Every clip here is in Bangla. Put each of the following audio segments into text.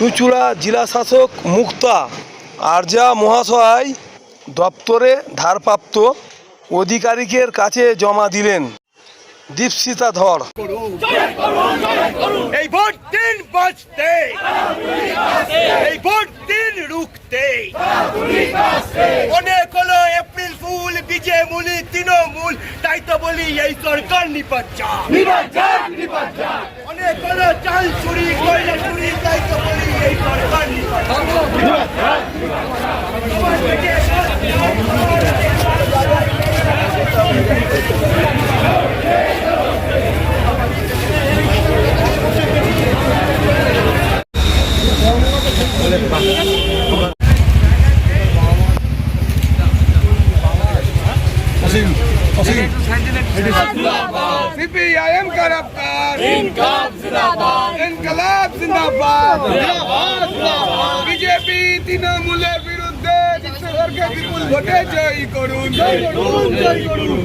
চুঁচুড়া জেলাশাসক মুক্তা, আরজা মহাশয় দপ্তরে ধারপ্রাপ্ত অধিকারিকের কাছে জমা দিলেন। দীপশিতা ধর। অনেক এপ্রিল ফুল বিজে মুলি, তৃণমূল। এই সরকার অনেক চাল চুরি सीपीआईएम का रफ्तार इनकलाब जिंदाबाद इनकलाब जिंदाबाद বিজেপি তৃণমূলের বিরুদ্ধে বিশ্বসরকে বিপুল ভোটে জয়ী করুন জয় করুন জয় করুন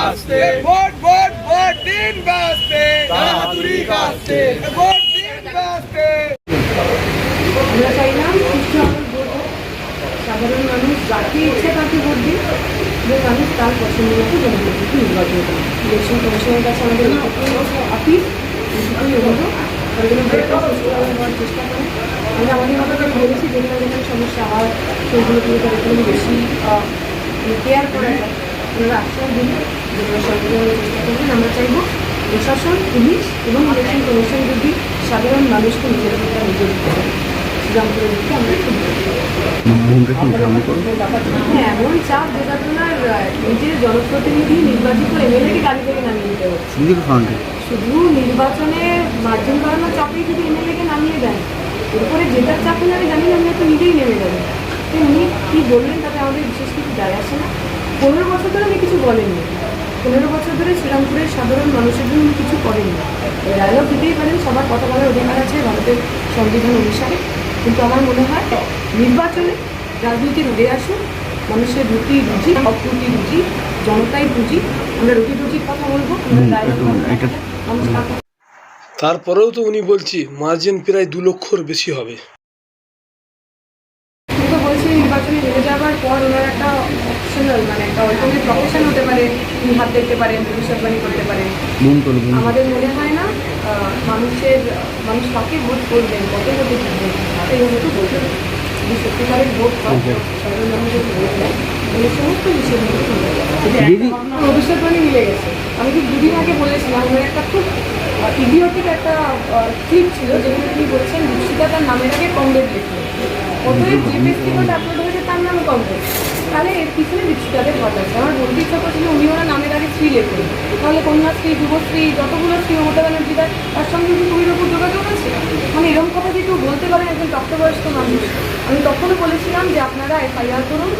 কাস্তে ভোট ভোট ভোট দিন বাঁচতে। বাহাদুরি কাস্তে ভোট দিন বাঁচতে। আমরা চাইলাম ভোট সাধারণ মানুষ যাকে ইচ্ছে তাকে ভোট দিন যে মানুষ তার পছন্দ মতো জনপ্রতিনিধি নির্বাচন করুন ইলেকশন কমিশনের কাছে আমাদের আপিল হওয়ার চেষ্টা করে আমরা আমাদের সমস্যা হয়, সেগুলো বেশি কেয়ার করা আশ্বাস দিন আমরা চাইব প্রশাসন পুলিশ এবং ইলেকশন কমিশন যদি সাধারণ মানুষকে নিজের তোমার নিজের শুধু নির্বাচনে মার্জিন বাড়ানোর চাপেই যদি এমএলএকে নামিয়ে দেন। এরপরে যেটার চাপ আমি জানি না, আমি হয়তো নিজেই নেমে যাবেন তো উনি কী বললেন তাতে আমাদের বিশেষ কিছু যায় আসে না। পনেরো বছর ধরে উনি কিছু বলেননি। পনেরো বছর ধরে শ্রীরামপুরের সাধারণ মানুষের জন্য কিছু করেননি ডায়লগ দিতেই পারেন সবার কথা বলার অধিকার আছে ভারতের সংবিধান অনুসারে। কিন্তু আমার মনে হয় নির্বাচনে রাজনীতি উঠে আসুন মানুষের রুটি রুচি অপ্রুটি রুচি জনতাই রুচি আমরা রুটি রুচির কথা বলব তারপরেও তো উনি বলছি মার্জিন প্রায় দু লক্ষর বেশি হবে। বলছি নির্বাচনে হেরে যাওয়ার পর ওনার একটা অপশনাল মানে একটা অল্টারনেট প্রফেশন হতে পারে তিনি হাত দেখতে পারেন ভবিষ্যৎবাণী করতে পারেন। আমাদের মনে হয় না মানুষের মানুষ কাকে ভোট করবেন কত ভোটে জিতবেন এই মতো বলবেন যদি সত্যিকারের ভোট হয় সাধারণ মানুষের ভোট দেয় সমস্ত শুনতে ভবিষ্যৎবাণী মিলে গেছে। আমি ঠিক দুদিন আগে বলেছিলাম ওনার একটা খুব ইডিওটিক একটা ক্লিপ ছিল যেখানে তিনি বলছেন দীপশিকা তার নামের আগে কংগ্রেস লিখলো অতএব যে ফেস্টিভ্যালটা আপলোড হয়েছে তার নামে কংগ্রেস তাহলে এর পিছনে দীপশিকাদের হাত আছে। আমার বলতে ইচ্ছা করছিল উনি ওরা নামের আগে স্ত্রী লেখুন তাহলে কন্যাশ্রী যুবশ্রী যতগুলো স্ত্রী মমতা ব্যানার্জি দেয়, তার সঙ্গে কি কবির ওপর যোগাযোগ আছে? মানে এরকম কথা যদি কেউ বলতে পারেন একজন প্রাপ্তবয়স্ক মানুষ, আমি তখনও বলেছিলাম যে আপনারা এফআইআর করুন,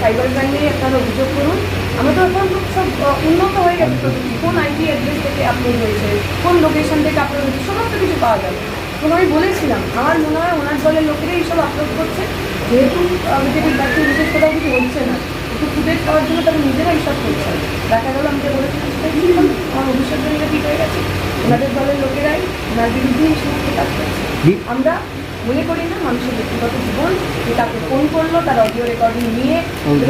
সাইবার ক্রাইমে আপনারা অভিযোগ করুন। আমরা তো এখন সব উন্নত হয়ে গেছে প্রযুক্তি কোন আইপি অ্যাড্রেস থেকে আপলোড হয়েছে, কোন লোকেশন থেকে আপলোড হয়েছে, সমস্ত কিছু পাওয়া যাবে। তখন আমি বলেছিলাম, আমার মনে হয় ওনার দলের লোকেরা এইসব আপলোড করছে। যেহেতু বিজেপির ব্যাপারে বিশেষ কোথাও কিছু হচ্ছে না। একটু ফুটেজ পাওয়ার জন্য তারা নিজেরা এইসব করছে। দেখা গেল আমি যে হলো। আমার ভবিষ্যৎবাণীটা ঠিক হয়ে গেছে? ওনাদের দলের লোকেরাই ওনার বিরুদ্ধে এই সমস্ত কাজ করছে। আমরা মনে করি না মানুষের ব্যক্তিগত জীবন যে তাকে ফোন করল তার অডিও রেকর্ডিং নিয়ে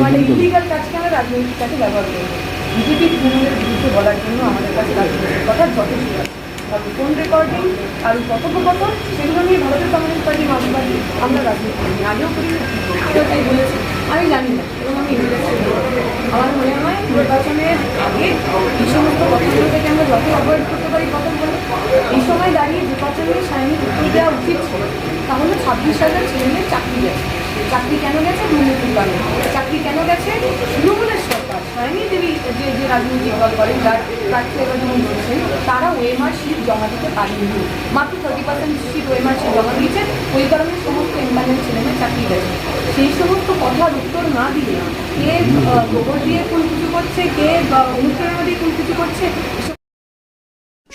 মানে ইলিগাল কাজকে আমরা রাজনৈতিক কাজে ব্যবহার করব। বিজেপি তৃণমূলের বিরুদ্ধে বলার জন্য আমাদের কাছে রাজনৈতিক কথা যথেষ্ট তবে ফোন রেকর্ডিং আর কথোপকথন, সেগুলো নিয়ে ভারতীয় কমিউনিস্ট পার্টি মার্ক্সবাদী আমরা রাজনীতি করি আগেও করি, কেউ বলেছে। আমি জানি না, এবং আমি আমার মনে হয় নির্বাচনের আগে এই সমস্ত কথাগুলো থেকে আমরা যত অ্যাভয়েড করতে পারি কত বলে এই সময় দাঁড়িয়ে নির্বাচনে সায়নিক উত্তর দেওয়া উচিত ছিল। তাহলে ছাব্বিশ হাজার ছেলেমেয়ের চাকরি গেছে। চাকরি কেন গেছে? দুর্নীতির কারণে। চাকরি কেন গেছে? তৃণমূলের সরকার সায়নী দেবী যে যে রাজনৈতিক দল করেন যার প্রার্থী এবার বলছেন তারা ওএমআর শিট জমা দিতে পারেনি। মাত্র thirty percent sheet OMR sheet জমা দিয়েছেন ওই কারণে সমস্ত এমপ্লয়মেন্ট ছেলেমেয়ে চাকরি গেছে। সেই সমস্ত কথার উত্তর না দিয়ে কে গোবর দিয়ে কোন কিছু করছে, কে, বা অনুপ্রেরণা দিয়ে কোন কিছু করছে